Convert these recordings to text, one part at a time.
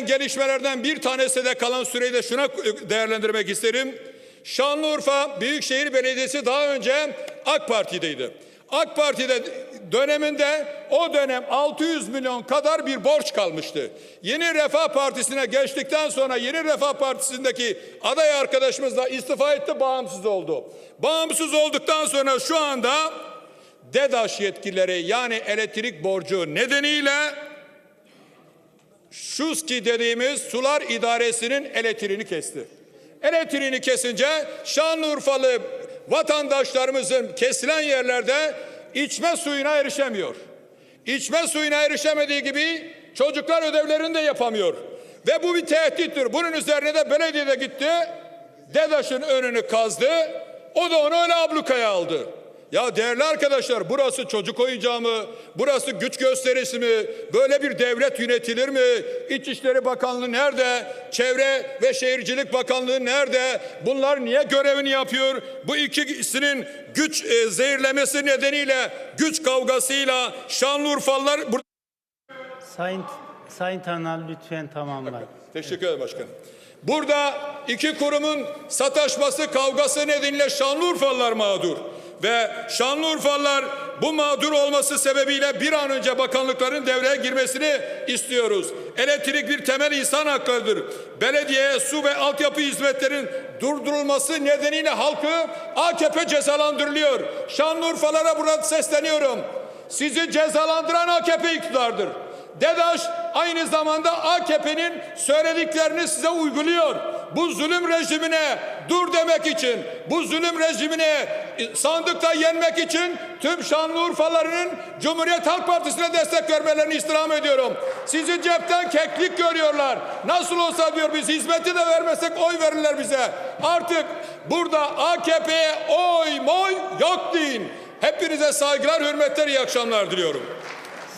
gelen gelişmelerden bir tanesi de kalan süreyi de şuna değerlendirmek isterim. Şanlıurfa Büyükşehir Belediyesi daha önce AK Parti'deydi. AK Parti'de döneminde o dönem 600 milyon kadar bir borç kalmıştı. Yeni Refah Partisi'ne geçtikten sonra Yeni Refah Partisi'ndeki aday arkadaşımız da istifa etti, bağımsız oldu. Bağımsız olduktan sonra şu anda DEDAŞ yetkileri yani elektrik borcu nedeniyle Şuski dediğimiz sular idaresinin elektriğini kesti. Elektriğini kesince Şanlıurfalı vatandaşlarımızın kesilen yerlerde içme suyuna erişemiyor. İçme suyuna erişemediği gibi çocuklar ödevlerini de yapamıyor. Ve bu bir tehdittir. Bunun üzerine de belediye de gitti. DEDAŞ'ın önünü kazdı. O da onu öyle ablukaya aldı. Ya değerli arkadaşlar burası çocuk oyuncağı mı? Burası güç gösterisi mi? Böyle bir devlet yönetilir mi? İçişleri Bakanlığı nerede? Çevre ve Şehircilik Bakanlığı nerede? Bunlar niye görevini yapıyor? Bu ikisinin güç e, zehirlemesi nedeniyle güç kavgasıyla Şanlıurfalılar Sayın Sayın Tanal lütfen tamamlayın. Teşekkür ederim başkanım. Burada iki kurumun sataşması kavgası nedeniyle Şanlıurfalılar mağdur. Ve Şanlıurfalılar bu mağdur olması sebebiyle bir an önce bakanlıkların devreye girmesini istiyoruz. Elektrik bir temel insan hakkıdır. Belediye, su ve altyapı hizmetlerin durdurulması nedeniyle halkı AKP cezalandırılıyor. Şanlıurfalara burada sesleniyorum. Sizi cezalandıran AKP iktidardır. DEDAŞ aynı zamanda AKP'nin söylediklerini size uyguluyor. Bu zulüm rejimine dur demek için, bu zulüm rejimine sandıkta yenmek için tüm Şanlıurfalıların Cumhuriyet Halk Partisi'ne destek vermelerini istirham ediyorum. Sizi cepten keklik görüyorlar. Nasıl olsa diyor biz hizmeti de vermesek oy verirler bize. Artık burada AKP'ye oy moy yok deyin. Hepinize saygılar, hürmetler, iyi akşamlar diliyorum.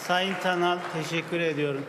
Sayın Tanal teşekkür ediyorum.